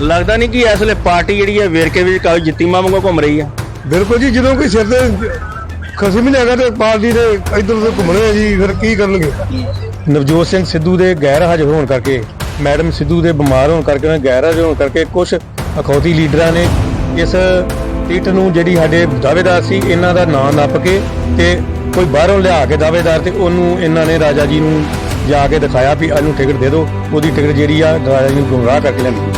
ਲੱਗਦਾ ਨਹੀਂ ਕਿ ਇਸ ਵੇਲੇ ਪਾਰਟੀ ਜਿਹੜੀ ਹੈ ਵੇਰਕੇ ਵਿੱਚ ਕਾਫੀ ਜਿੱਤੀਮਾਂ ਵਾਂਗੂ ਘੁੰਮ ਰਹੀ ਹੈ ਬਿਲਕੁਲ ਜੀ, ਜਦੋਂ ਕੋਈ ਸਿਰ ਤੇ ਖਸਮ ਹੀ ਨਹੀਂ ਹੈਗਾ ਤੇ ਪਾਰਟੀ ਦੇ ਇੱਧਰ ਉੱਧਰ ਘੁੰਮਣੇ ਆ ਜੀ, ਫਿਰ ਕੀ ਕਰਨਗੇ? ਨਵਜੋਤ ਸਿੰਘ ਸਿੱਧੂ ਦੇ ਗੈਰ ਹਾਜ਼ਰ ਹੋਣ ਕਰਕੇ, ਮੈਡਮ ਸਿੱਧੂ ਦੇ ਬਿਮਾਰ ਹੋਣ ਕਰਕੇ, ਉਹਨਾਂ ਗੈਰ ਹਾਜ਼ਰ ਹੋਣ ਕਰਕੇ ਕੁਝ ਅਖੌਤੀ ਲੀਡਰਾਂ ਨੇ ਇਸ ਟਿਕਟ ਨੂੰ ਜਿਹੜੀ ਸਾਡੇ ਦਾਅਵੇਦਾਰ ਸੀ, ਇਹਨਾਂ ਦਾ ਨਾਂ ਨੱਪ ਕੇ ਤੇ ਕੋਈ ਬਾਹਰੋਂ ਲਿਆ ਕੇ ਦਾਅਵੇਦਾਰ ਤੇ ਉਹਨੂੰ ਇਹਨਾਂ ਨੇ ਰਾਜਾ ਜੀ ਨੂੰ ਜਾ ਕੇ ਦਿਖਾਇਆ ਵੀ ਇਹਨੂੰ ਟਿਕਟ ਦੇ ਦਿਓ, ਉਹਦੀ ਟਿਕਟ ਜਿਹੜੀ ਆ ਰਾਜਾ ਜੀ ਨੂੰ ਗੁੰਮਰਾਹ ਕਰਕੇ ਲੈਂਦੀ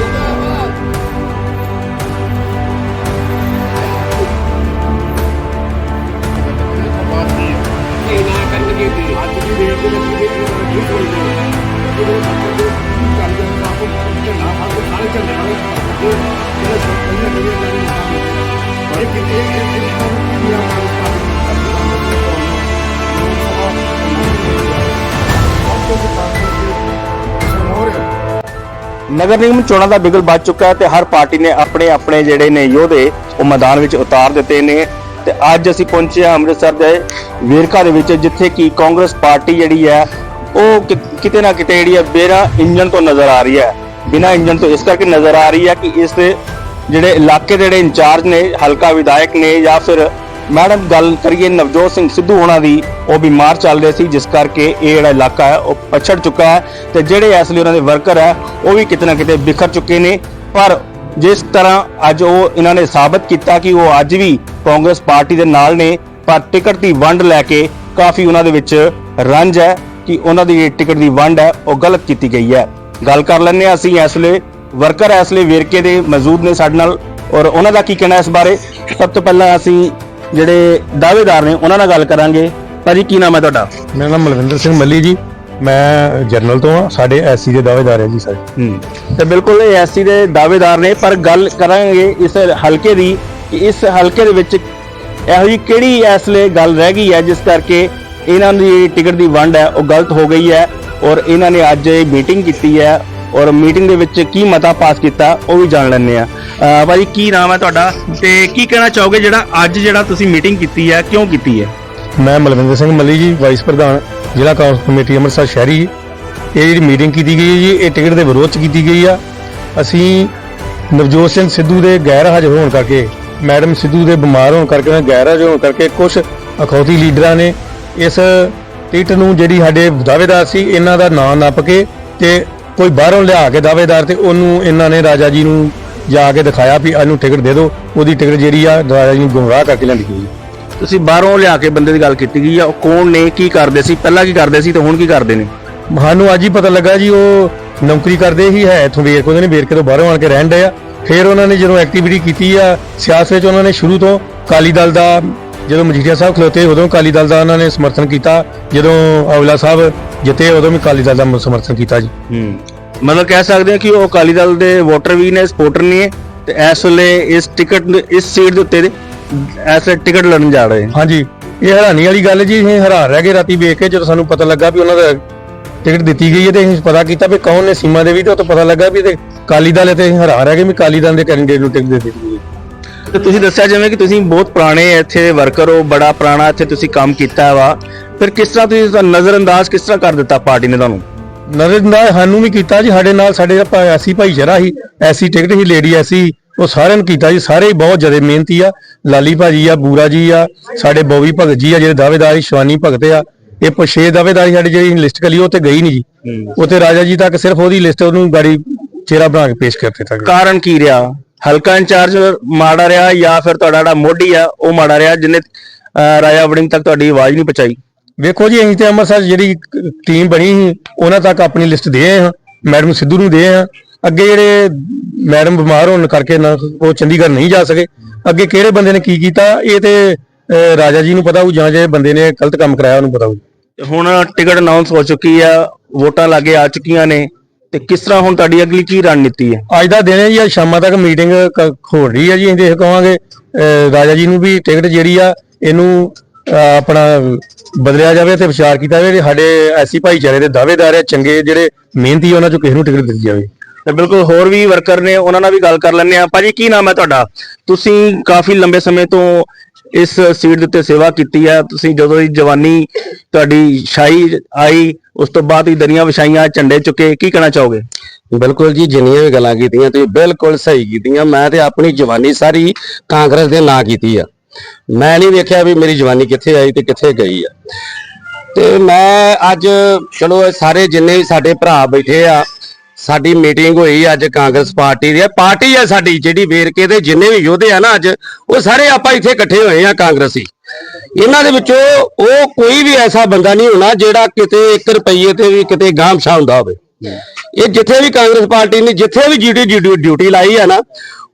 ਨਗਰ ਨਿਗਮ ਚੋਣਾਂ ਦਾ ਬਿਗਲ ਵੱਜ ਚੁੱਕਾ ਹੈ ਤੇ ਹਰ ਪਾਰਟੀ ਨੇ ਆਪਣੇ ਆਪਣੇ ਜਿਹੜੇ ਨੇ ਯੋਧੇ ਉਹ ਮੈਦਾਨ ਵਿੱਚ ਉਤਾਰ ਦਿੱਤੇ ਨੇ ਤੇ ਅੱਜ ਅਸੀਂ ਪਹੁੰਚੇ ਹਾਂ ਅੰਮ੍ਰਿਤਸਰ ਦੇ ਵੇਰਕਾ ਦੇ ਵਿੱਚ, ਜਿੱਥੇ ਕਿ ਕਾਂਗਰਸ ਪਾਰਟੀ ਜਿਹੜੀ ਹੈ, ਉਹ ਕਿ- ਕਿਤੇ ਨਾ ਕਿਤੇ ਜਿਹੜੀ ਹੈ ਬੇਰਾ ਇੰਜਨ ਤੋਂ ਨਜ਼ਰ ਆ ਰਹੀ ਹੈ। ਬਿਨਾ ਇੰਜਨ ਤੋਂ ਇਸ ਕਰਕੇ ਨਜ਼ਰ ਆ ਰਹੀ ਹੈ ਕਿ ਇਸ ਦੇ ਜਿਹੜੇ ਇਲਾਕੇ ਦੇ ਜਿਹੜੇ ਇੰਚਾਰਜ ਨੇ, ਹਲਕਾ ਵਿਧਾਇਕ ਨੇ ਜਾਂ ਫਿਰ ਮੈਡਮ, ਗੱਲ ਕਰੀਏ ਨਵਜੋਤ ਸਿੰਘ ਸਿੱਧੂ ਹੋਣਾ ਦੀ, ਉਹ ਬਿਮਾਰ ਚੱਲ ਰਹੇ ਸੀ, ਜਿਸ ਕਰਕੇ ਇਹ ਜਿਹੜਾ ਇਲਾਕਾ ਹੈ, ਉਹ ਪਛੜ ਚੁੱਕਾ ਹੈ ਤੇ ਜਿਹੜੇ ਇਸ ਲਈ ਉਹਨਾਂ ਦੇ ਵਰਕਰ ਹੈ, ਉਹ ਵੀ ਕਿਤੇ ਨਾ ਕਿਤੇ ਬਿਖਰ ਚੁੱਕੇ ਨੇ। ਪਰ ਜਿਸ ਤਰ੍ਹਾਂ ਅੱਜ ਉਹ ਇਹਨਾਂ ਨੇ ਸਾਬਤ ਕੀਤਾ ਕਿ ਉਹ ਅੱਜ ਵੀ ਕਾਂਗਰਸ ਪਾਰਟੀ ਦੇ ਨਾਲ ਨੇ, ਪਰ ਟਿਕਟ ਦੀ ਵੰਡ ਲੈ ਕੇ ਕਾਫੀ ਉਹਨਾਂ ਦੇ ਵਿੱਚ ਰੰਜ ਹੈ ਕਿ ਉਹਨਾਂ ਦੀ ਜਿਹੜੀ ਟਿਕਟ ਦੀ ਵੰਡ ਹੈ, ਉਹ ਗਲਤ ਕੀਤੀ ਗਈ ਹੈ। ਗੱਲ ਕਰ ਲੈਂਦੇ ਹਾਂ ਅਸੀਂ ਇਸ ਲਈ ਵਰਕਰ ਇਸ ਲਈ ਵੇਰਕੇ ਦੇ ਮੌਜੂਦ ਨੇ ਸਾਡੇ ਨਾਲ, ਔਰ ਉਹਨਾਂ ਦਾ ਕੀ ਕਹਿਣਾ ਇਸ ਬਾਰੇ? ਸਭ ਤੋਂ ਪਹਿਲਾਂ ਅਸੀਂ ਜਿਹੜੇ ਦਾਅਵੇਦਾਰ ਨੇ ਉਹਨਾਂ ਨਾਲ ਗੱਲ ਕਰਾਂਗੇ। ਭਾਜੀ ਕੀ ਨਾਮ ਹੈ ਤੁਹਾਡਾ? ਮੇਰਾ ਨਾਮ ਮਲਵਿੰਦਰ ਸਿੰਘ ਮੱਲੀ ਜੀ। ਮੈਂ ਜਰਨਲ ਤੋਂ ਆ ਸਾਡੇ ਐਸਸੀ ਦੇ ਦਾਅਵੇਦਾਰ ਹੈ ਜੀ ਸਾਰੇ। ਹੂੰ। ਤੇ ਬਿਲਕੁਲ ਇਹ ਐਸਸੀ ਦੇ ਦਾਅਵੇਦਾਰ ਨੇ ਪਰ ਗੱਲ ਕਰਾਂਗੇ ਇਸ ਹਲਕੇ ਦੀ ਕਿ ਇਸ ਹਲਕੇ ਦੇ ਵਿੱਚ ਇਹੋ ਜਿਹੀ ਕਿਹੜੀ ਇਸ ਲਈ ਗੱਲ ਰਹਿ ਗਈ ਹੈ ਜਿਸ ਕਰਕੇ ਇਹਨਾਂ ਦੀ ਟਿਕਟ ਦੀ ਵੰਡ ਹੈ ਉਹ ਗਲਤ ਹੋ ਗਈ ਹੈ ਔਰ ਇਹਨਾਂ ਨੇ ਅੱਜ ਇਹ ਮੀਟਿੰਗ ਕੀਤੀ ਹੈ। ਔਰ ਮੀਟਿੰਗ ਦੇ ਵਿੱਚ ਕੀ ਮਤਾ ਪਾਸ ਕੀਤਾ, ਉਹ ਵੀ ਜਾਣ ਲੈਂਦੇ ਆ ਅਹ ਭਾਜੀ, ਕੀ ਨਾਮ ਹੈ ਤੁਹਾਡਾ? ਤੇ ਕੀ ਕਹਿਣਾ ਚਾਹੋਗੇ ਜਿਹੜਾ ਅੱਜ ਜਿਹੜਾ ਤੁਸੀਂ ਮੀਟਿੰਗ ਕੀਤੀ ਹੈ, ਕਿਉਂ ਕੀਤੀ ਹੈ? ਮੈਂ ਮਲਵਿੰਦਰ ਸਿੰਘ ਮੱਲੀ ਜੀ ਵਾਈਸ ਪ੍ਰਧਾਨ ਜ਼ਿਲ੍ਹਾ ਕਾਂਗਰਸ ਕਮੇਟੀ ਅੰਮ੍ਰਿਤਸਰ ਸ਼ਹਿਰੀ ਇਹ ਜਿਹੜੀ ਮੀਟਿੰਗ ਕੀਤੀ ਗਈ ਹੈ ਜੀ, ਇਹ ਟਿਕਟ ਦੇ ਵਿਰੋਧ ਚ ਕੀਤੀ ਗਈ ਆ। ਅਸੀਂ ਨਵਜੋਤ ਸਿੰਘ ਸਿੱਧੂ ਦੇ ਗੈਰ ਹਾਜ਼ਰ ਹੋਣ ਕਰਕੇ, ਮੈਡਮ ਸਿੱਧੂ ਦੇ ਬਿਮਾਰ ਹੋਣ ਕਰਕੇ, ਉਹਨਾਂ ਗੈਰ ਹਾਜ਼ਰ ਹੋਣ ਕਰਕੇ ਕੁਝ ਅਖੌਤੀ ਲੀਡਰਾਂ ਨੇ ਇਸ ਟਿਕਟ ਨੂੰ ਜਿਹੜੀ ਸਾਡੇ ਦਾਅਵੇਦਾਰ ਸੀ, ਇਹਨਾਂ ਦਾ ਨਾਂ ਨੱਪ ਕੇ ਤੇ ਕੋਈ ਬਾਹਰੋਂ ਲਿਆ ਕੇ ਦਾਅਵੇਦਾਰ ਤੇ ਉਹਨੂੰ ਇਹਨਾਂ ਨੇ ਰਾਜਾ ਜੀ ਨੂੰ ਜਾ ਕੇ ਦਿਖਾਇਆ ਵੀ ਇਹਨੂੰ ਟਿਕਟ ਦੇ ਦਿਓ ਉਹਦੀ ਟਿਕਟ ਜਿਹੜੀ ਆ ਰਾਜਾ ਜੀ ਨੂੰ ਗੁੰਮਰਾਹ ਕਰਕੇ ਲੈਂਦੀ ਗਈ ਤੁਸੀਂ ਬਾਹਰੋਂ ਲਿਆ ਕੇ ਬੰਦੇ ਦੀ ਗੱਲ ਕੀਤੀ ਗਈ ਆ ਉਹ ਕੌਣ ਨੇ ਕੀ ਕਰਦੇ ਸੀ ਪਹਿਲਾਂ ਕੀ ਕਰਦੇ ਸੀ ਤੇ ਹੁਣ ਕੀ ਕਰਦੇ ਨੇ? ਸਾਨੂੰ ਅੱਜ ਹੀ ਪਤਾ ਲੱਗਾ ਜੀ ਉਹ ਨੌਕਰੀ ਕਰਦੇ ਹੀ ਹੈ ਇਥੋਂ ਵੇਰਕੇ ਉਹਦੇ ਨੇ ਵੇਰਕੇ ਤੋਂ ਬਾਹਰੋਂ ਆਣ ਕੇ ਰਹਿਣ ਡਏ ਆ। ਫਿਰ ਉਹਨਾਂ ਨੇ ਜਦੋਂ ਐਕਟੀਵਿਟੀ ਕੀਤੀ ਆ ਸਿਆਸਤ ਵਿੱਚ ਉਹਨਾਂ ਨੇ ਸ਼ੁਰੂ ਤੋਂ ਕਾਲੀ ਦਲ ਦਾ ਜਦੋਂ ਮਜੀਠੀਆ ਸਾਹਿਬ ਖਲੋਤੇ ਉਦੋਂ ਕਾਲੀ ਦਲ ਦਾ ਉਹਨਾਂ ਨੇ ਸਮਰਥਨ ਕੀਤਾ। ਜਦੋਂ ਔਜਲਾ ਸਾਹਿਬ ਜਿੱਤੇ ਉਦੋਂ ਵੀ ਕਾਲੀ ਦਲ ਦਾ ਸਮਰਥਨ ਕੀਤਾ ਜੀ। ਹੂੰ। ਮਤਲਬ ਕਹਿ ਸਕਦੇ ਹਾਂ ਕਿ ਉਹ ਅਕਾਲੀ ਦਲ ਦੇ ਵੋਟਰ ਵੀ ਨੇ ਸਪੋਰਟਰ ਨੇ ਤੇ ਇਸ ਵੇਲੇ ਇਸ ਟਿਕਟ ਇਸ ਸੀਟ ਦੇ ਉੱਤੇ ਐਸੇ ਟਿਕਟ ਲੜਨ ਜਾ ਰਹੇ ਹਨ ਹਾਂਜੀ। ਇਹ ਹੈਰਾਨੀ ਵਾਲੀ ਗੱਲ ਜੀ ਅਸੀਂ ਹੈਰਾਨ ਰਹਿ ਗਏ ਰਾਤੀ ਵੇਖ ਕੇ ਜਦੋਂ ਸਾਨੂੰ ਪਤਾ ਲੱਗਾ ਵੀ ਉਹਨਾਂ ਦਾ ਟਿਕਟ ਦਿੱਤੀ ਗਈ ਹੈ ਤੇ ਅਸੀਂ ਪਤਾ ਕੀਤਾ ਵੀ ਕੌਣ ਨੇ ਸੀਮਾ ਦੇਵੀ ਤੇ ਉਹ ਤੋਂ ਪਤਾ ਲੱਗਾ ਵੀ ਤੇ ਕਾਲੀ ਦਲ ਤੇ ਹੈਰਾਨ ਰਹਿ ਗਏ ਵੀ ਕਾਲੀ ਦਲ ਦੇ ਕੈਂਡੀਡੇਟ ਨੂੰ ਟਿਕਟ ਦੇ ਦਿੱਤੀ ਗਈ। ਤੇ ਤੁਸੀਂ ਦੱਸਿਆ ਜਿਵੇਂ ਕਿ ਤੁਸੀਂ ਬਹੁਤ ਪੁਰਾਣੇ ਇੱਥੇ ਵਰਕਰ ਹੋ ਬੜਾ ਪੁਰਾਣਾ ਇੱਥੇ ਤੁਸੀਂ ਕੰਮ ਕੀਤਾ ਵਾ। ਫਿਰ ਕਿਸ ਤਰ੍ਹਾਂ ਤੁਸੀਂ ਇਸ ਦਾ ਨਜ਼ਰਅੰਦਾਜ਼ ਕਿਸ ਤਰ੍ਹਾਂ ਕਰ ਦਿੱਤਾ ਪਾਰਟੀ ਨੇ ਤੁਹਾਨੂੰ? ਨਰਿੰਦਾ ਸਾਨੂੰ ਵੀ ਕੀਤਾ ਜੀ ਸਾਡੇ ਨਾਲ ਸਾਡੇ ਐਸੀ ਭਾਈਚਾਰਾ ਸੀ ਐਸੀ ਟਿਕਟ ਸੀ ਲੇਡੀ ਐਸੀ ਉਹ ਸਾਰਿਆਂ ਨੂੰ ਕੀਤਾ ਜੀ ਸਾਰੇ ਹੀ ਬਹੁਤ ਜ਼ਿਆਦਾ ਮਿਹਨਤੀ ਆ ਲਾਲੀ ਭਾਜੀ ਆ ਬੂਰਾ ਜੀ ਆ ਸਾਡੇ ਬੋਵੀ ਭਗਤ ਜੀ ਆ ਜਿਹੜੇ ਦਾਅਵੇਦਾਰ ਸੀ ਸ਼ਿਵਾਨੀ ਭਗਤ ਆ ਇਹ ਪਛੇ ਦਾਅਵੇਦਾਰੀ ਸਾਡੀ ਜਿਹੜੀ ਲਿਸਟ ਕਲੀ ਉਹ ਤੇ ਗਈ ਨਹੀਂ ਜੀ। ਉਹ ਤੇ ਰਾਜਾ ਜੀ ਤੱਕ ਸਿਰਫ ਉਹਦੀ ਲਿਸਟ ਉਹਨੂੰ ਗਾੜੀ ਚਿਹਰਾ ਬਣਾ ਕੇ ਪੇਸ਼ ਕਰ ਦਿੱਤਾ ਗਿਆ। ਕਾਰਨ ਕੀ ਰਿਹਾ? ਹਲਕਾ ਇੰਚਾਰਜ ਮਾੜਾ ਰਿਹਾ ਜਾਂ ਫਿਰ ਤੁਹਾਡਾ ਜਿਹੜਾ ਮੋਢੀ ਆ ਉਹ ਮਾੜਾ ਰਿਹਾ ਜਿਹਨੇ ਅਹ, ਰਾਜਾ ਵੜਿੰਗ ਤੱਕ ਤੁਹਾਡੀ ਆਵਾਜ਼ ਨਹੀਂ ਪਹੁੰਚਾਈ? ਵੇਖੋ ਜੀ ਅਸੀਂ ਤੇ ਅੰਮ੍ਰਿਤਸਰ ਜਿਹੜੀ ਟੀਮ ਬਣੀ ਸੀ ਉਹਨਾਂ ਤੱਕ ਆਪਣੀ ਲਿਸਟ ਦੇ ਆਏ ਹਾਂ। ਮੈਡਮ ਸਿੱਧੂ ਨੂੰ ਦੇ ਆਏ ਹਾਂ। ਅੱਗੇ ਜਿਹੜੇ ਮੈਡਮ ਬਿਮਾਰ ਹੋਣ ਕਰਕੇ ਨਾ ਉਹ ਚੰਡੀਗੜ੍ਹ ਨਹੀਂ ਜਾ ਸਕੇ। ਅੱਗੇ ਕਿਹੜੇ ਬੰਦੇ ਨੇ ਕੀ ਕੀਤਾ ਇਹ ਤੇ ਰਾਜਾ ਜੀ ਨੂੰ ਪਤਾ ਹੋਊ ਜਾਂ ਜੇ ਬੰਦੇ ਨੇ ਗਲਤ ਕੰਮ ਕਰਾਇਆ ਉਹਨੂੰ ਪਤਾ ਹੋਊ। ਹੁਣ ਟਿਕਟ ਅਨਾਉਂਸ ਹੋ ਚੁੱਕੀ ਆ ਵੋਟਾਂ ਲਾਗੇ ਆ ਚੁੱਕੀਆਂ ਨੇ ਤੇ ਕਿਸ ਤਰ੍ਹਾਂ ਹੁਣ ਤੁਹਾਡੀ ਅਗਲੀ ਕੀ ਰਣਨੀਤੀ ਹੈ? ਅੱਜ ਦਾ ਦਿਨ ਹੈ ਜੀ ਅੱਜ ਸ਼ਾਮਾਂ ਤੱਕ ਮੀਟਿੰਗ ਹੋ ਰਹੀ ਹੈ ਜੀ ਅਸੀਂ ਦੇਖ ਕਹਾਂਗੇ ਰਾਜਾ ਜੀ ਨੂੰ ਵੀ ਟਿਕਟ ਜਿਹੜੀ ਆ ਇਹਨੂੰ ਆਪਣਾ ਬਦਲਿਆ ਜਾਵੇ ਤੇ ਵਿਚਾਰ ਕੀਤਾ ਜਾਵੇ ਕਿ ਸਾਡੇ ਐਸੀ ਭਾਈਚਾਰੇ ਦੇ ਦਾਅਵੇਦਾਰ ਆ ਚੰਗੇ ਜਿਹੜੇ ਮਿਹਨਤੀ ਉਹਨਾਂ ਚੋਂ ਕਿਸੇ ਨੂੰ ਟਿਕਟ ਦਿੱਤੀ ਜਾਵੇ। ਤੇ ਬਿਲਕੁਲ ਹੋਰ ਵੀ ਵਰਕਰ ਨੇ, ਉਹਨਾਂ ਨਾਲ ਵੀ ਗੱਲ ਕਰ ਲੈਂਦੇ ਆ ਭਾਜੀ, ਕੀ ਨਾਮ ਹੈ ਤੁਹਾਡਾ? ਤੁਸੀਂ ਕਾਫੀ ਲੰਬੇ ਸਮੇਂ ਤੋਂ ਇਸ ਸੀਟ ਦੇ ਉੱਤੇ ਸੇਵਾ ਕੀਤੀ ਹੈ। ਤੁਸੀਂ ਜਦੋਂ ਦੀ ਜਵਾਨੀ ਤੁਹਾਡੀ ਛਾਈ ਆਈ, ਉਸ ਤੋਂ ਬਾਅਦ ਹੀ ਦਰੀਆਂ ਵਿਛਾਈਆਂ, ਝੰਡੇ ਚੁੱਕੇ, ਕੀ ਕਹਿਣਾ ਚਾਹੋਗੇ? ਬਿਲਕੁਲ ਜੀ, ਜਿੰਨੀਆਂ ਵੀ ਗੱਲਾਂ ਕੀਤੀਆਂ, ਤੁਸੀਂ ਬਿਲਕੁਲ ਸਹੀ ਕੀਤੀਆਂ। ਮੈਂ ਤੇ ਆਪਣੀ ਜਵਾਨੀ ਸਾਰੀ ਕਾਂਗਰਸ ਦੇ ਨਾਂ ਕੀਤੀ ਆ। ਮੈਂ ਨਹੀਂ ਵੇਖਿਆ ਵੀ ਮੇਰੀ ਜਵਾਨੀ ਕਿੱਥੇ ਆਈ ਤੇ ਕਿੱਥੇ ਗਈ ਆ। ਤੇ ਮੈਂ ਅੱਜ, ਚਲੋ ਸਾਰੇ ਜਿੰਨੇ ਵੀ ਸਾਡੇ ਭਰਾ ਬੈਠੇ ਆ, ਸਾਡੀ ਮੀਟਿੰਗ ਹੋਈ ਅੱਜ ਕਾਂਗਰਸ ਪਾਰਟੀ ਦੀ। ਆ ਪਾਰਟੀ ਆ ਸਾਡੀ, ਜਿਹੜੀ ਵੇਰਕੇ ਦੇ ਜਿੰਨੇ ਵੀ ਯੋਧੇ ਆ ਨਾ ਅੱਜ, ਉਹ ਸਾਰੇ ਆਪਾਂ ਇੱਥੇ ਇਕੱਠੇ ਹੋਏ ਆ ਕਾਂਗਰਸੀ। ਇਹਨਾਂ ਦੇ ਵਿੱਚੋਂ ਉਹ ਕੋਈ ਵੀ ਐਸਾ ਬੰਦਾ ਨਹੀਂ ਹੋਣਾ ਜਿਹੜਾ ਕਿਤੇ 1 ਰੁਪਈਏ ਤੇ ਵੀ ਕਿਤੇ ਗਾਮਸ਼ਾ ਹੁੰਦਾ ਹੋਵੇ। ਇਹ ਜਿੱਥੇ ਵੀ ਕਾਂਗਰਸ ਪਾਰਟੀ ਨੇ, ਜਿੱਥੇ ਵੀ ਡਿਊਟੀ ਡਿਊਟੀ ਲਾਈ ਆ ਨਾ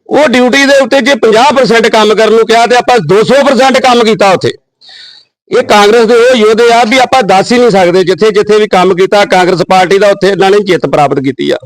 ਉਹ ਡਿਊਟੀ ਦੇ ਉੱਤੇ ਜੇ 50% ਕੰਮ ਕਰਨ ਨੂੰ ਕਿਹਾ ਤੇ ਆਪਾਂ 200% ਕੰਮ ਕੀਤਾ ਉੱਥੇ। ਇਹ ਕਾਂਗਰਸ ਦੇ ਉਹ ਯੋਧੇ ਆ ਵੀ ਆਪਾਂ ਦੱਸ ਹੀ ਨਹੀਂ ਸਕਦੇ, ਜਿੱਥੇ ਜਿੱਥੇ ਵੀ ਕੰਮ ਕੀਤਾ, ਕਾਂਗਰਸ ਪਾਰਟੀ ਦਾ ਉੱਥੇ ਇਹਨਾਂ ਨੇ ਜਿੱਤ ਪ੍ਰਾਪਤ ਕੀਤੀ ਆ।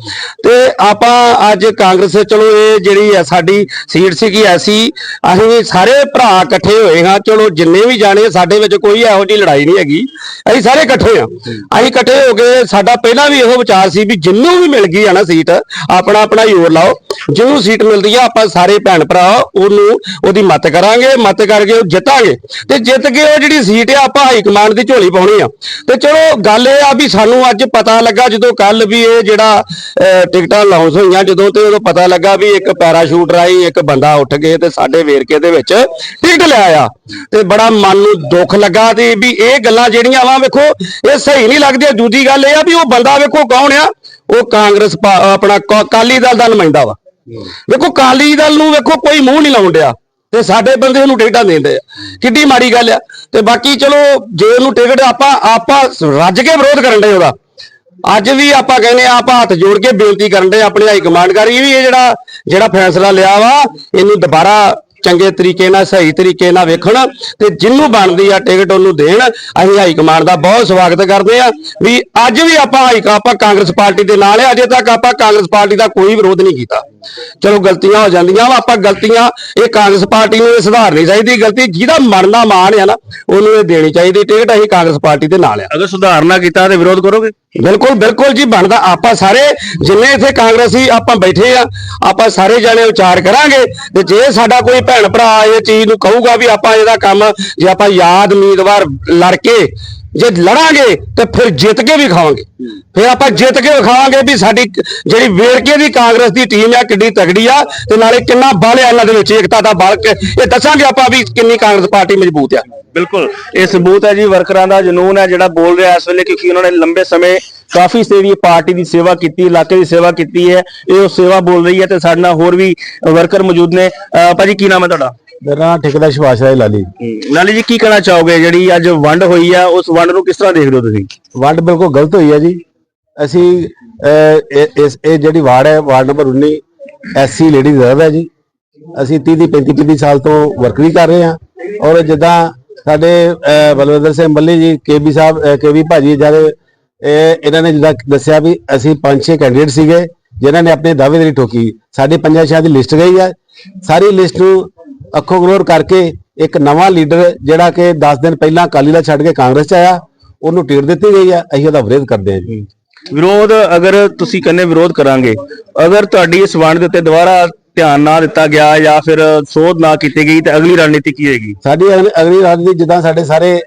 ਤੇ ਆਪਾਂ ਅੱਜ ਕਾਂਗਰਸ, ਚਲੋ ਇਹ ਜਿਹੜੀ ਆ ਸਾਡੀ ਸੀਟ ਸੀਗੀ ਐਸੀ, ਅਸੀਂ ਸਾਰੇ ਭਰਾ ਇਕੱਠੇ ਹੋਏ ਹਾਂ, ਚਲੋ ਜਿੰਨੇ ਵੀ ਜਾਣੇ ਸਾਡੇ ਵਿੱਚ ਕੋਈ ਇਹੋ ਜਿਹੀ ਲੜਾਈ ਨਹੀਂ ਹੈਗੀ। ਅਸੀਂ ਸਾਰੇ ਇਕੱਠੇ ਆ ਅਸੀਂ ਇਕੱਠੇ ਹੋ ਕੇ ਸਾਡਾ ਪਹਿਲਾਂ ਵੀ ਇਹੋ ਵਿਚਾਰ ਸੀ ਵੀ ਜਿੰਨੂੰ ਵੀ ਮਿਲ ਗਈ ਆ ਨਾ ਸੀਟ ਆਪਣਾ ਆਪਣਾ ਜ਼ੋਰ ਲਾਓ। ਜਿਹਨੂੰ ਸੀਟ ਮਿਲਦੀ ਆ ਆਪਾਂ ਸਾਰੇ ਭੈਣ ਭਰਾ ਉਹਨੂੰ ਉਹਦੀ ਮਤ ਕਰਾਂਗੇ ਮਤ ਕਰਕੇ ਉਹ ਜਿੱਤਾਂਗੇ। ਤੇ ਜਿੱਤ ਕੇ ਉਹ ਜਿਹੜੀ ਸੀਟ ਆ ਆਪਾਂ ਹਾਈ ਕਮਾਂਡ ਦੀ ਝੋਲੀ ਪਾਉਣੀ ਆ। ਤੇ ਚਲੋ ਗੱਲ ਇਹ ਆ ਵੀ ਸਾਨੂੰ ਅੱਜ ਪਤਾ ਲੱਗਾ ਜਦੋਂ ਕੱਲ ਵੀ ਇਹ ਜਿਹੜਾ ਟਿਕਟਾਂ ਲਾਉਂਸ ਹੋਈਆਂ ਜਦੋਂ ਤੇ ਉਦੋਂ ਪਤਾ ਲੱਗਾ ਵੀ ਇੱਕ ਪੈਰਾਸ਼ੂਟ ਰਾਹੀਂ ਇੱਕ ਬੰਦਾ ਉੱਠ ਕੇ ਤੇ ਸਾਡੇ ਵੇਰਕੇ ਦੇ ਵਿੱਚ ਟਿਕਟ ਲਿਆ ਆ ਤੇ ਬੜਾ ਮਨ ਨੂੰ ਦੁੱਖ ਲੱਗਾ ਤੇ ਵੀ ਇਹ ਗੱਲਾਂ ਜਿਹੜੀਆਂ ਵਾ ਵੇਖੋ, ਇਹ ਸਹੀ ਨਹੀਂ ਲੱਗਦੀਆਂ ਦੂਜੀ ਗੱਲ ਇਹ ਆ ਵੀ ਉਹ ਬੰਦਾ ਵੇਖੋ ਕੌਣ ਆ? ਉਹ ਕਾਂਗਰਸ ਆਪਣਾ ਕਾ- ਦਲ ਦਾ ਨੁਮਾਇੰਦਾ ਵਾ। ਵੇਖੋ ਕਾਲੀ ਦਲ ਨੂੰ ਵੇਖੋ ਕੋਈ ਮੂੰਹ ਨਹੀਂ ਲਾਉਣ ਡਿਆ। ਤੇ ਸਾਡੇ ਬੰਦੇ ਨੂੰ ਟਿਕਟਾਂ ਦਿੰਦੇ ਆ। ਕਿੱਡੀ ਮਾੜੀ ਗੱਲ ਆ। ਤੇ ਬਾਕੀ ਚਲੋ, ਜੇ ਉਹਨੂੰ ਟਿਕਟ ਆਪਾਂ ਆਪਾਂ ਰੱਜ ਕੇ ਵਿਰੋਧ ਕਰਨ ਦੇ ਉਹਦਾ। ਅੱਜ ਵੀ ਆਪਾਂ ਕਹਿੰਦੇ ਆ, ਆਪਾਂ ਹੱਥ ਜੋੜ ਕੇ ਬੇਨਤੀ ਕਰਨ ਦੇ ਆਪਣੇ ਹਾਈ ਕਮਾਂਡ ਕਰੀ ਵੀ ਇਹ ਜਿਹੜਾ ਜਿਹੜਾ ਫੈਸਲਾ ਲਿਆ ਵਾ, ਇਹਨੂੰ ਦੁਬਾਰਾ ਚੰਗੇ ਤਰੀਕੇ ਨਾਲ, ਸਹੀ ਤਰੀਕੇ ਨਾਲ ਵੇਖਣ ਤੇ ਜਿੰਨੂੰ ਬਣਦੀ ਆ ਟਿਕਟ ਉਹਨੂੰ ਦੇਣ। ਅਸੀਂ ਹਾਈ ਕਮਾਂਡ ਦਾ ਬਹੁਤ ਸਵਾਗਤ ਕਰਦੇ ਆ ਵੀ ਅੱਜ ਵੀ ਆਪਾਂ ਹਾਈ ਆਪਾਂ ਕਾਂਗਰਸ ਪਾਰਟੀ ਦੇ ਨਾਲ ਆ, ਅਜੇ ਤੱਕ ਆਪਾਂ ਕਾਂਗਰਸ ਪਾਰਟੀ ਦਾ ਕੋਈ ਵਿਰੋਧ ਨਹੀਂ ਕੀਤਾ। ਚਲੋ ਗਲਤੀਆਂ ਹੋ ਜਾਂਦੀਆਂ ਵਾ, ਆਪਾਂ ਗਲਤੀਆਂ, ਇਹ ਕਾਂਗਰਸ ਪਾਰਟੀ ਨੂੰ ਇਹ ਸੁਧਾਰਨੀ ਚਾਹੀਦੀ, ਗਲਤੀ ਜਿਹਦਾ ਮਨ ਦਾ ਮਾਣ ਆ ਨਾ, ਉਹਨੂੰ ਇਹ ਦੇਣੀ ਚਾਹੀਦੀ ਟਿਕਟ, ਅਸੀਂ ਕਾਂਗਰਸ ਪਾਰਟੀ ਦੇ ਨਾਲ ਆ। ਅਗਰ ਸੁਧਾਰ ਨਾ ਕੀਤਾ ਤੇ ਵਿਰੋਧ ਕਰੋਗੇ? ਬਿਲਕੁਲ ਬਿਲਕੁਲ ਜੀ, ਬਣਦਾ ਆਪਾਂ ਸਾਰੇ, ਜਿੰਨੇ ਇੱਥੇ ਕਾਂਗਰਸੀ ਆਪਾਂ ਬੈਠੇ ਆ, ਆਪਾਂ ਸਾਰੇ ਜਾਣੇ ਵਿਚਾਰ ਕਰਾਂਗੇ ਤੇ ਜੇ ਸਾਡਾ ਕੋਈ ਭੈਣ ਭਰਾ ਇਹ ਚੀਜ਼ ਨੂੰ ਕਹੂਗਾ ਵੀ ਆਪਾਂ ਇਹਦਾ ਕੰਮ, ਜੇ ਆਪਾਂ ਯਾਦ ਉਮੀਦਵਾਰ ਲੜ ਕੇ ਜੇ ਲੜਾਂਗੇ ਤੇ ਫਿਰ ਜਿੱਤ ਕੇ ਵੀ ਖਾਵਾਂਗੇ। ਫਿਰ ਆਪਾਂ ਜਿੱਤ ਕੇ ਵਿਖਾਵਾਂਗੇ ਵੀ ਸਾਡੀ ਜਿਹੜੀ ਵੇਰਕੇ ਦੀ ਕਾਂਗਰਸ ਦੀ ਟੀਮ ਆ ਕਿੱਡੀ ਤਗੜੀ ਆ ਤੇ ਨਾਲੇ ਕਿੰਨਾ ਬਲ ਆ ਇਹਨਾਂ ਦੇ ਵਿੱਚ ਏਕਤਾ ਦਾ ਬਲ ਇਹ ਦੱਸਾਂਗੇ ਆਪਾਂ ਵੀ ਕਿੰਨੀ ਕਾਂਗਰਸ ਪਾਰਟੀ ਮਜ਼ਬੂਤ ਆ। ਬਿਲਕੁਲ। ਇਹ ਸਬੂਤ ਹੈ ਜੀ ਵਰਕਰਾਂ ਦਾ ਜਨੂਨ ਹੈ ਜਿਹੜਾ ਬੋਲ ਰਿਹਾ ਇਸ ਵੇਲੇ ਕਿਉਂਕਿ ਉਹਨਾਂ ਨੇ ਲੰਬੇ ਸਮੇਂ ਕਾਫੀ ਸੇਵੀ ਪਾਰਟੀ ਦੀ ਸੇਵਾ ਕੀਤੀ ਇਲਾਕੇ ਦੀ ਸੇਵਾ ਕੀਤੀ ਹੈ ਇਹ ਉਹ ਸੇਵਾ ਬੋਲ ਰਹੀ ਹੈ ਤੇ ਸਾਡੇ ਨਾਲ ਹੋਰ ਵੀ ਵਰਕਰ ਮੌਜੂਦ ਨੇ। ਅਹ ਭਾਜੀ ਕੀ ਨਾਮ ਹੈ ਤੁਹਾਡਾ? ਮੇਰਾ ਨਾਮ ਠੇਕੇਦਾਰ ਸੁਭਾਸ਼ ਰਾਏ ਲਾਲੀ। ਲਾਲੀ ਜੀ ਕੀ ਕਹਿਣਾ ਚਾਹੋਗੇ? ਜਿਹੜੀ ਅੱਜ ਵੰਡ ਹੋਈ ਆ ਉਸ ਵੰਡ ਨੂੰ ਕਿਸ ਤਰ੍ਹਾਂ ਦੇਖਦੇ ਹੋ ਤੁਸੀਂ? ਵੰਡ ਬਿਲਕੁਲ ਗਲਤ ਹੋਈ ਹੈ ਜੀ। ਅਸੀਂ ਇਸ ਇਹ ਜਿਹੜੀ ਵਾਰਡ ਹੈ ward number 19 SC lady reserve ਹੈ ਜੀ। ਅਸੀਂ 30 ਦੀ 35 35 ਸਾਲ ਤੋਂ ਵਰਕਰੀ ਕਰ ਰਹੇ ਹਾਂ ਔਰ ਜਿੱਦਾਂ ਸਾਡੇ ਬਲਵਿੰਦਰ ਸਿੰਘ ਬੱਲੀ ਜੀ ਕੇਬੀ ਸਾਹਿਬ ਕੇਬੀ ਭਾਜੀ ਜਿਹੜੇ ਇਹ ਇਹਨਾਂ ਨੇ ਜਿੱਦਾਂ ਦੱਸਿਆ ਵੀ ਅਸੀਂ ਪੰਜ ਛੇ ਕੈਂਡੀਡੇਟ ਸੀਗੇ ਜਿਨ੍ਹਾਂ ਨੇ ਆਪਣੇ ਦਾਅਵੇਦਾਰੀ ਠੋਕੀ। ਸਾਡੇ ਪੰਜਾਂ ਸ਼ਹਿਰ ਦੀ ਲਿਸਟ ਗਈ ਹੈ ਸਾਰੀ ਲਿਸਟ ਨੂੰ ਅੱਖੋਂ ਇਗਨੋਰ ਕਰਕੇ ਇੱਕ ਨਵਾਂ ਲੀਡਰ ਜਿਹੜਾ ਕਿ 10 ਦਿਨ ਪਹਿਲਾਂ ਅਕਾਲੀ ਦਲ ਛੱਡ ਕੇ ਕਾਂਗਰਸ ਚ ਆਇਆ ਉਹਨੂੰ ਟਿਕਟ ਦਿੱਤੀ ਗਈ ਹੈ ਅਸੀਂ ਉਹਦਾ ਵਿਰੋਧ ਕਰਦੇ ਹਾਂ ਜੀ। ਵਿਰੋਧ ਅਗਰ ਤੁਸੀਂ ਕਹਿੰਦੇ ਵਿਰੋਧ ਕਰਾਂਗੇ ਅਗਰ ਤੁਹਾਡੀ ਇਸ ਵੰਡ ਦੇ ਉੱਤੇ ਦੁਬਾਰਾ ਧਿਆਨ ਨਾ ਦਿੱਤਾ ਗਿਆ ਜਾਂ ਫਿਰ ਸੋਧ ਨਾ ਕੀਤੀ ਗਈ ਤੇ ਅਗਲੀ ਰਣਨੀਤੀ ਕੀ ਹੋਏਗੀ? ਸਾਡੀ ਅਗਲੀ- ਰਾਜਨੀਤੀ ਜਿੱਦਾਂ ਸਾਡੇ ਸਾਰੇ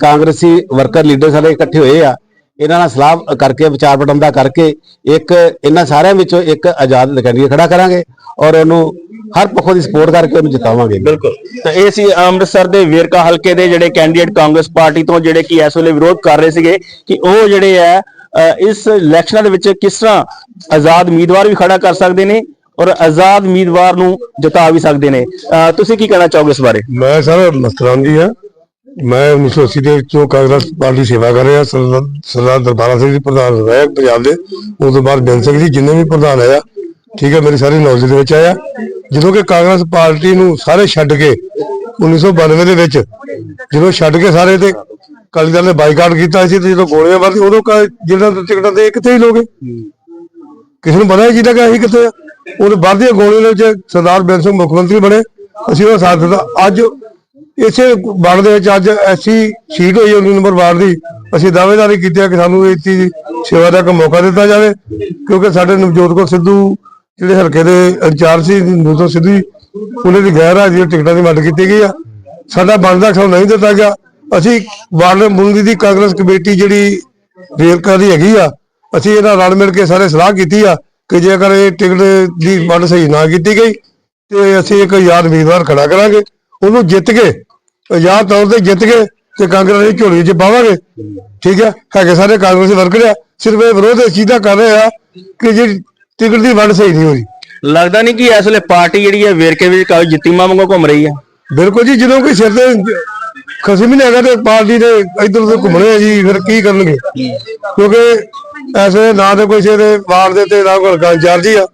ਕਾਂਗਰਸੀ ਵਰਕਰ ਲੀਡਰ ਸਾਰੇ ਇਕੱਠੇ ਹੋਏ ਆ ਇਹਨਾਂ ਨਾਲ ਸਲਾਹ ਕਰਕੇ ਵਿਚਾਰ ਵਟਾਂਦਰਾ ਕਰਕੇ ਇੱਕ ਇਹਨਾਂ ਸਾਰਿਆਂ ਵਿੱਚੋਂ ਇੱਕ ਆਜ਼ਾਦ ਕੈਂਡੀਡੇਟ ਖੜਾ ਕਰਾਂਗੇ ਔਰ ਉਹਨੂੰ ਹਰ ਪੱਖੋਂ ਦੀ ਸਪੋਰਟ ਕਰਕੇ ਉਹਨੂੰ ਜਿਤਾਵਾਂਗੇ ਬਿਲਕੁਲ। ਤਾਂ ਇਹ ਸੀ ਅੰਮ੍ਰਿਤਸਰ ਦੇ ਵੇਰਕਾ ਹਲਕੇ ਦੇ ਜਿਹੜੇ ਕੈਂਡੀਡੇਟ ਕਾਂਗਰਸ ਪਾਰਟੀ ਤੋਂ ਜਿਹੜੇ ਕਿ ਇਸ ਵੇਲੇ ਵਿਰੋਧ ਕਰ ਰਹੇ ਸੀਗੇ ਕਿ ਉਹ ਜਿਹੜੇ ਹੈ ਇਸ ਇਲੈਕਸ਼ਨਾਂ ਦੇ ਵਿੱਚ ਕਿਸ ਤਰ੍ਹਾਂ ਆਜ਼ਾਦ ਉਮੀਦਵਾਰ ਵੀ ਖੜਾ ਕਰ ਸਕਦੇ ਨੇ ਔਰ ਆਜ਼ਾਦ ਉਮੀਦਵਾਰ ਨੂੰ ਜਿਤਾ ਵੀ ਸਕਦੇ ਨੇ। ਤੁਸੀਂ ਕੀ ਕਹਿਣਾ ਚਾਹੋਗੇ ਇਸ ਬਾਰੇ? ਮੈਂ ਸਰ ਮਸਤਰਾਮ ਜੀ ਹਾਂ। ਮੈਂ 1980 ਦੇ ਵਿੱਚੋਂ ਕਾਂਗਰਸ ਪਾਰਟੀ ਸੇਵਾ ਕਰ ਰਿਹਾ ਸਰਦਾਰ ਸਰਦਾਰ ਦਰਬਾਰਾ ਸਿੰਘ ਜੀ ਪ੍ਰਧਾਨ ਰਹੇ ਪੰਜਾਬ ਦੇ। ਉਸ ਤੋਂ ਬਾਅਦ ਬੇਨ ਸਿੰਘ ਜੀ ਜਿੰਨੇ ਵੀ ਪ੍ਰਧਾਨ ਆਇਆ ਠੀਕ ਹੈ, ਮੇਰੀ ਸਾਰੀ ਨੌਲੇਜ ਦੇ ਵਿੱਚ ਆਇਆ। ਜਦੋਂ ਕਿ ਕਾਂਗਰਸ ਪਾਰਟੀ ਨੂੰ ਸਾਰੇ ਛੱਡ ਕੇ 1992 ਦੇ ਵਿੱਚ, ਜਦੋਂ ਛੱਡ ਕੇ ਸਾਰੇ ਤੇ ਅਕਾਲੀ ਦਲ ਨੇ ਬਾਈਕਾਟ ਕੀਤਾ ਸੀ ਤੇ ਜਦੋਂ ਗੋਲੀਆਂ ਮਾਰਦੀ ਉਦੋਂ ਜਿਹੜਾ ਟਿਕਟਾਂ ਤੇ ਕਿੱਥੇ ਹੀ ਲੋਗੇ ਕਿਸੇ ਨੂੰ ਪਤਾ ਹੀ ਜਿਹਦਾ ਕਿ ਅਸੀਂ ਕਿੱਥੇ ਉਹਦੇ ਬਾਅਦ ਦੀਆਂ ਗੋਲੀਆਂ ਦੇ ਵਿੱਚ ਸਰਦਾਰ ਬੇਨ ਸਿੰਘ ਮੁੱਖ ਮੰਤਰੀ ਬਣੇ। ਅਸੀਂ ਉਹਦਾ ਸਾਥ ਦਿੱਤਾ। ਅੱਜ ਇਸੇ ਵਾਰਡ ਦੇ ਵਿੱਚ ਅੱਜ ਐਸੀ ਸੀਟ ਹੋਈ 19 ਨੰਬਰ ਵਾਰਡ ਦੀ। ਅਸੀਂ ਦਾਅਵੇਦਾਰੀ ਕੀਤੀ ਕਿ ਸਾਨੂੰ ਇਹ ਸੇਵਾ ਦਾ ਇੱਕ ਮੌਕਾ ਦਿੱਤਾ ਜਾਵੇ, ਕਿਉਂਕਿ ਸਾਡੇ ਨਵਜੋਤ ਕੌਰ ਸਿੱਧੂ ਜਿਹੜੇ ਹਲਕੇ ਦੇ ਇੰਚਾਰਜ ਸੀ ਨਵਜੋਤ ਸਿੱਧੂ ਉਹਨਾਂ ਦੀ ਗੈਰ ਹਾਜ਼ਰੀ ਟਿਕਟਾਂ ਦੀ ਮੰਗ ਕੀਤੀ ਗਈ ਆ। ਸਾਡਾ ਬਣਦਾ ਸਾਨੂੰ ਨਹੀਂ ਦਿੱਤਾ ਗਿਆ। ਅਸੀਂ ਵਾਰਡ ਮੁੰਡੀ ਦੀ ਕਾਂਗਰਸ ਕਮੇਟੀ ਜਿਹੜੀ ਵੇਰਕਾ ਦੀ ਹੈਗੀ ਆ, ਅਸੀਂ ਇਹਨਾਂ ਰਲ ਮਿਲ ਕੇ ਸਾਰੇ ਸਲਾਹ ਕੀਤੀ ਆ ਕਿ ਜੇਕਰ ਇਹ ਟਿਕਟ ਦੀ ਵੰਡ ਸਹੀ ਨਾ ਕੀਤੀ ਗਈ, ਤੇ ਅਸੀਂ ਇੱਕ ਯਾਦ ਉਮੀਦਵਾਰ ਖੜਾ ਕਰਾਂਗੇ। ਉਹਨੂੰ ਜਿੱਤ ਕੇ, ਆਜ਼ਾਦ ਤੌਰ ਤੇ ਜਿੱਤ ਕੇ ਤੇ ਕਾਂਗਰਸ ਦੀ ਝੋਲੀ 'ਚ ਪਾਵਾਂਗੇ। ਠੀਕ ਹੈ ਹੈਗੇ ਸਾਰੇ ਕਾਂਗਰਸੀ ਵਰਕਰ ਆ। ਸਿਰਫ ਇਹ ਵਿਰੋਧ ਇਸ ਚੀਜ਼ ਦਾ ਕਰ ਰਹੇ ਆ ਕਿ ਜਿਹੜੀ ਟਿਕਟ ਦੀ ਵੰਡ ਸਹੀ ਨਹੀਂ ਹੋਈ। ਲੱਗਦਾ ਨਹੀਂ ਕਿ ਇਸ ਵੇਲੇ ਪਾਰਟੀ ਜਿਹੜੀ ਹੈ ਵੇਰਕੇ ਵਿੱਚ ਕਾਫੀ ਜਿੱਤੀਮਾਂ ਵਾਂਗੂ ਘੁੰਮ ਰਹੀ ਹੈ। ਬਿਲਕੁਲ ਜੀ ਜਦੋਂ ਕੋਈ ਸਿਰ ਤੇ ਖਸਮ ਹੀ ਨਹੀਂ ਹੈਗਾ ਤੇ ਪਾਰਟੀ ਦੇ ਇਧਰ ਉਧਰ ਘੁੰਮਣੇ ਆ ਜੀ ਫਿਰ ਕੀ ਕਰਨਗੇ? ਕਿਉਂਕਿ ਐਸੇ ਨਾ ਤੇ ਕੋਈ ਦੇ ਵਾਰਡ ਦੇ ਤੇ ਨਾ ਕੋਈ ਹਲਕਾ ਇੰਚਾਰਜ ਹੀ ਆ।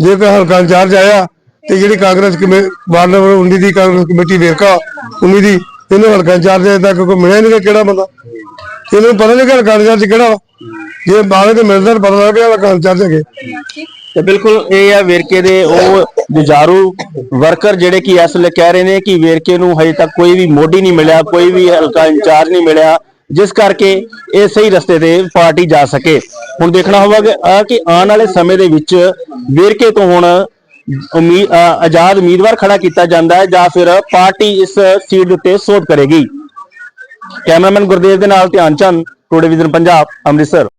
ਜੇ ਕੋਈ ਹਲਕਾ ਇੰਚਾਰਜ ਆਇਆ ਤੇ ਜਿਹੜੀ ਕਾਂਗਰਸ ਕਮੇ ਵਾਰਡ ਨੰਬਰ 19 ਦੀ ਕਾਂਗਰਸ ਕਮੇਟੀ ਵੇਰਕਾ 19 ਦੀ ਇਹਨੂੰ ਹਲਕਾ ਇੰਚਾਰਜ ਤੱਕ ਕੋਈ ਮਿਲਿਆ ਨਹੀਂ ਗਾ ਕਿਹੜਾ ਬੰਦਾ। ਇਹਨੂੰ ਪਤਾ ਨਹੀਂ ਕਿ ਹਲਕਾ ਇੰਚਾਰਜ ਕਿਹੜਾ ਵਾ। ਜੇ ਬਾਅਦ ਵਿੱਚ ਮਿਲਦਾ ਤਾਂ ਪਤਾ ਲੱਗ ਗਿਆ ਹਲਕਾ ਇੰਚਾਰਜ ਤੇ ਬਿਲਕੁਲ ਇਹ ਆ ਵੇਰਕੇ ਦੇ ਉਹ ਜੁਝਾਰੂ ਵਰਕਰ ਜਿਹੜੇ ਕਿ ਇਸ ਵੇਲੇ ਕਹਿ ਰਹੇ ਨੇ ਕਿ ਵੇਰਕੇ ਨੂੰ ਹਜੇ ਤੱਕ ਕੋਈ ਵੀ ਮੋਢੀ ਨਹੀਂ ਮਿਲਿਆ, ਕੋਈ ਵੀ ਹਲਕਾ ਇੰਚਾਰਜ ਨਹੀਂ ਮਿਲਿਆ, ਜਿਸ ਕਰਕੇ ਇਹ ਸਹੀ ਰਸਤੇ ਤੇ ਪਾਰਟੀ ਜਾ ਸਕੇ। ਹੁਣ ਦੇਖਣਾ ਹੋਵੇਗਾ ਕਿ ਆਉਣ ਵਾਲੇ ਸਮੇਂ ਦੇ ਵਿੱਚ ਵੇਰਕੇ ਤੋਂ ਹੁਣ ਉਮੀਦ ਆਜ਼ਾਦ ਉਮੀਦਵਾਰ ਖੜਾ ਕੀਤਾ ਜਾਂਦਾ ਹੈ ਜਾਂ ਫਿਰ ਪਾਰਟੀ ਇਸ ਸੀਟ ਉੱਤੇ ਸੋਧ ਕਰੇਗੀ। ਕੈਮਰਾਮੈਨ ਗੁਰਦੇਵ ਦੇ ਨਾਲ ਧਿਆਨ ਚੰਦ, ਟੋਡੇ ਵਿਜ਼ਨ ਪੰਜਾਬ, ਅੰਮ੍ਰਿਤਸਰ।